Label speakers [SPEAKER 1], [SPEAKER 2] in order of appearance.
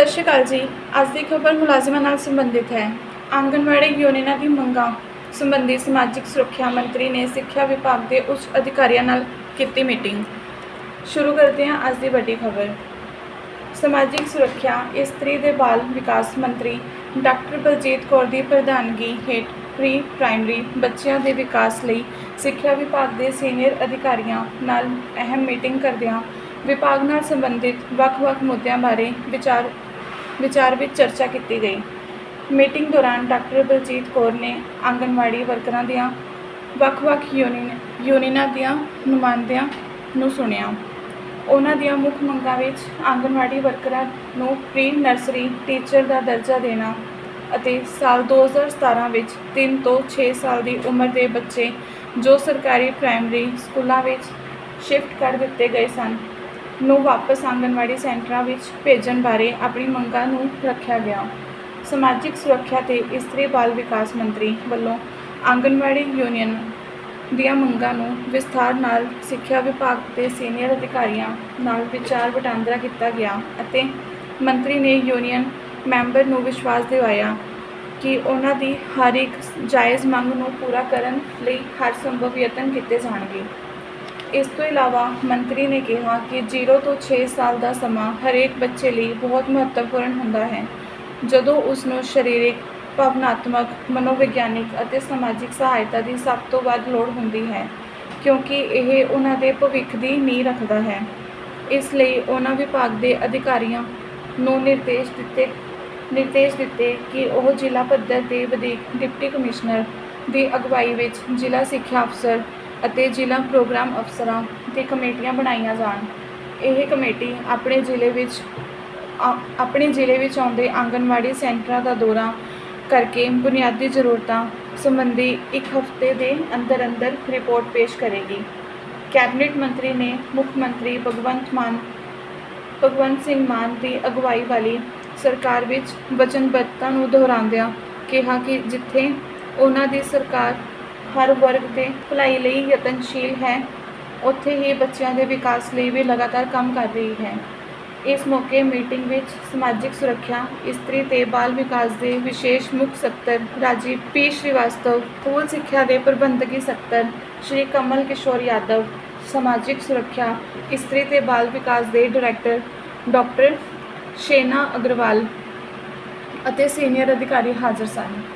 [SPEAKER 1] ਸਤਿ ਸ਼੍ਰੀ ਅਕਾਲ ਜੀ। ਅੱਜ ਦੀ ਖਬਰ ਮੁਲਾਜ਼ਮਾਂ ਨਾਲ ਸੰਬੰਧਿਤ ਹੈ। ਆਂਗਨਵਾੜੀ ਯੂਨੀਅਨਾਂ ਦੀ ਮੰਗਾਂ ਸੰਬੰਧੀ ਸਮਾਜਿਕ ਸੁਰੱਖਿਆ ਮੰਤਰੀ ਨੇ ਸਿੱਖਿਆ ਵਿਭਾਗ ਦੇ ਉੱਚ ਅਧਿਕਾਰੀਆਂ ਨਾਲ ਕੀਤੀ ਮੀਟਿੰਗ। ਸ਼ੁਰੂ ਕਰਦੇ ਹਾਂ ਅੱਜ ਦੀ ਵੱਡੀ ਖਬਰ। ਸਮਾਜਿਕ ਸੁਰੱਖਿਆ, ਇਸਤਰੀ ਦੇ ਬਾਲ ਵਿਕਾਸ ਮੰਤਰੀ ਡਾਕਟਰ ਬਲਜੀਤ ਕੌਰ ਦੀ ਪ੍ਰਧਾਨਗੀ ਹੇਠ ਪ੍ਰੀ ਪ੍ਰਾਇਮਰੀ ਬੱਚਿਆਂ ਦੇ ਵਿਕਾਸ ਲਈ ਸਿੱਖਿਆ ਵਿਭਾਗ ਦੇ ਸੀਨੀਅਰ ਅਧਿਕਾਰੀਆਂ ਨਾਲ ਅਹਿਮ ਮੀਟਿੰਗ ਕਰਦਿਆਂ ਵਿਭਾਗ ਨਾਲ ਸੰਬੰਧਿਤ ਵੱਖ-ਵੱਖ ਮੁੱਦਿਆਂ ਬਾਰੇ ਵਿਚਾਰ ਵਿਚਾਰ ਵਿੱਚ ਚਰਚਾ ਕੀਤੀ ਗਈ। ਮੀਟਿੰਗ ਦੌਰਾਨ ਡਾਕਟਰ ਬਲਜੀਤ ਕੌਰ ਨੇ ਆਂਗਣਵਾੜੀ ਵਰਕਰਾਂ ਦੀਆਂ ਵੱਖ-ਵੱਖ ਯੂਨੀਅਨ ਯੂਨੀਅਨਾਂ ਦੀਆਂ ਨੁਮਾਇੰਦਿਆਂ ਨੂੰ ਸੁਣਿਆ। ਉਹਨਾਂ ਦੀਆਂ ਮੁੱਖ ਮੰਗਾਂ ਵਿੱਚ ਆਂਗਣਵਾੜੀ ਵਰਕਰਾਂ ਨੂੰ ਪ੍ਰੀ ਨਰਸਰੀ ਟੀਚਰ ਦਾ ਦਰਜਾ ਦੇਣਾ ਅਤੇ ਸਾਲ 2017 ਵਿੱਚ 3 ਤੋਂ 6 ਸਾਲ ਦੀ ਉਮਰ ਦੇ ਬੱਚੇ ਜੋ ਸਰਕਾਰੀ ਪ੍ਰਾਇਮਰੀ ਸਕੂਲਾਂ ਵਿੱਚ ਸ਼ਿਫਟ ਕਰ ਦਿੱਤੇ ਗਏ ਸਨ। ਨੂੰ ਵਾਪਸ ਆਂਗਣਵਾੜੀ ਸੈਂਟਰਾਂ ਵਿੱਚ ਭੇਜਣ ਬਾਰੇ ਆਪਣੀ ਮੰਗਾਂ ਨੂੰ ਰੱਖਿਆ ਗਿਆ। ਸਮਾਜਿਕ ਸੁਰੱਖਿਆ ਤੇ ਇਸਤਰੀ ਬਾਲ ਵਿਕਾਸ ਮੰਤਰੀ ਵੱਲੋਂ ਆਂਗਣਵਾੜੀ ਯੂਨੀਅਨ ਦੀਆਂ ਮੰਗਾਂ ਨੂੰ ਵਿਸਥਾਰ ਨਾਲ ਸਿੱਖਿਆ ਵਿਭਾਗ ਦੇ ਸੀਨੀਅਰ ਅਧਿਕਾਰੀਆਂ ਨਾਲ ਵਿਚਾਰ ਵਟਾਂਦਰਾ ਕੀਤਾ ਗਿਆ ਅਤੇ ਮੰਤਰੀ ਨੇ ਯੂਨੀਅਨ ਮੈਂਬਰ ਨੂੰ ਵਿਸ਼ਵਾਸ ਦਿਵਾਇਆ ਕਿ ਉਹਨਾਂ ਦੀ ਹਰ ਇੱਕ ਜਾਇਜ਼ ਮੰਗ ਨੂੰ ਪੂਰਾ ਕਰਨ ਲਈ ਹਰ ਸੰਭਵ ਯਤਨ ਕੀਤੇ ਜਾਣਗੇ। ਇਸ ਤੋਂ ਇਲਾਵਾ ਮੰਤਰੀ ਨੇ ਕਿਹਾ ਕਿ 0 ਤੋਂ 6 ਸਾਲ ਦਾ ਸਮਾਂ ਹਰੇਕ ਬੱਚੇ ਲਈ ਬਹੁਤ ਮਹੱਤਵਪੂਰਨ ਹੁੰਦਾ ਹੈ। ਜਦੋਂ ਉਸ ਨੂੰ ਸਰੀਰਕ, ਭਾਵਨਾਤਮਕ, ਮਨੋਵਿਗਿਆਨਿਕ ਅਤੇ ਸਮਾਜਿਕ ਸਹਾਇਤਾ ਦੀ ਸਭ ਤੋਂ ਵੱਧ ਲੋੜ ਹੁੰਦੀ ਹੈ, ਕਿਉਂਕਿ ਇਹ ਉਹਨਾਂ ਦੇ ਭਵਿੱਖ ਦੀ ਨੀਂਹ ਰੱਖਦਾ ਹੈ। ਇਸ ਲਈ ਉਹਨਾਂ ਵਿਭਾਗ ਦੇ ਅਧਿਕਾਰੀਆਂ ਨੂੰ ਨਿਰਦੇਸ਼ ਦਿੱਤੇ ਨਿਰਦੇਸ਼ ਦਿੱਤੇ ਕਿ ਉਹ ਜ਼ਿਲ੍ਹਾ ਪੱਧਰ ਤੇ ਵਧੀਕ ਡਿਪਟੀ ਕਮਿਸ਼ਨਰ ਦੀ ਅਗਵਾਈ ਵਿੱਚ ਜ਼ਿਲ੍ਹਾ ਸਿੱਖਿਆ ਅਫਸਰ ਅਤੇ ਜ਼ਿਲ੍ਹਾ ਪ੍ਰੋਗਰਾਮ ਅਫਸਰਾਂ ਦੀ ਕਮੇਟੀਆਂ ਬਣਾਈਆਂ ਜਾਣ। ਇਹ ਕਮੇਟੀ ਆਪਣੇ ਜ਼ਿਲ੍ਹੇ ਵਿੱਚ ਆਪਣੇ ਜ਼ਿਲ੍ਹੇ ਵਿੱਚ ਆਉਂਦੇ ਆਂਗਨਵਾੜੀ ਸੈਂਟਰਾਂ ਦਾ ਦੌਰਾ ਕਰਕੇ ਬੁਨਿਆਦੀ ਜ਼ਰੂਰਤਾਂ ਸੰਬੰਧੀ ਇੱਕ ਹਫ਼ਤੇ ਦੇ ਅੰਦਰ ਅੰਦਰ ਰਿਪੋਰਟ ਪੇਸ਼ ਕਰੇਗੀ। ਕੈਬਨਿਟ ਮੰਤਰੀ ਨੇ ਮੁੱਖ ਮੰਤਰੀ ਭਗਵੰਤ ਮਾਨ, ਭਗਵੰਤ ਸਿੰਘ ਮਾਨ ਦੀ ਅਗਵਾਈ ਵਾਲੀ ਸਰਕਾਰ ਵਿੱਚ ਵਚਨਬੱਧਤਾ ਨੂੰ ਦੁਹਰਾਉਂਦਿਆਂ ਕਿਹਾ ਕਿ ਜਿੱਥੇ ਉਹਨਾਂ ਦੀ ਸਰਕਾਰ ਹਰ ਵਰਗ ਦੇ ਭਲਾਈ ਲਈ ਯਤਨਸ਼ੀਲ ਹੈ। ਉੱਥੇ ਹੀ ਬੱਚਿਆਂ ਦੇ ਵਿਕਾਸ ਲਈ ਵੀ ਲਗਾਤਾਰ ਕੰਮ ਕਰ ਰਹੀ ਹੈ। ਇਸ ਮੌਕੇ ਮੀਟਿੰਗ ਵਿੱਚ ਸਮਾਜਿਕ ਸੁਰੱਖਿਆ, ਇਸਤਰੀ ਤੇ ਬਾਲ ਵਿਕਾਸ ਦੇ ਵਿਸ਼ੇਸ਼ ਮੁੱਖ ਸਕੱਤਰ ਰਾਜੀਵ ਪੀ ਸ਼੍ਰੀਵਾਸਤਵ, ਸਕੂਲ ਸਿੱਖਿਆ ਦੇ ਪ੍ਰਬੰਧਕੀ ਸਕੱਤਰ ਸ਼੍ਰੀ ਕਮਲ ਕਿਸ਼ੋਰ ਯਾਦਵ, ਸਮਾਜਿਕ ਸੁਰੱਖਿਆ, ਇਸਤਰੀ ਤੇ ਬਾਲ ਵਿਕਾਸ ਦੇ ਡਾਇਰੈਕਟਰ ਡਾਕਟਰ ਸ਼ੇਨਾ ਅਗਰਵਾਲ ਅਤੇ ਸੀਨੀਅਰ ਅਧਿਕਾਰੀ ਹਾਜ਼ਰ ਸਨ।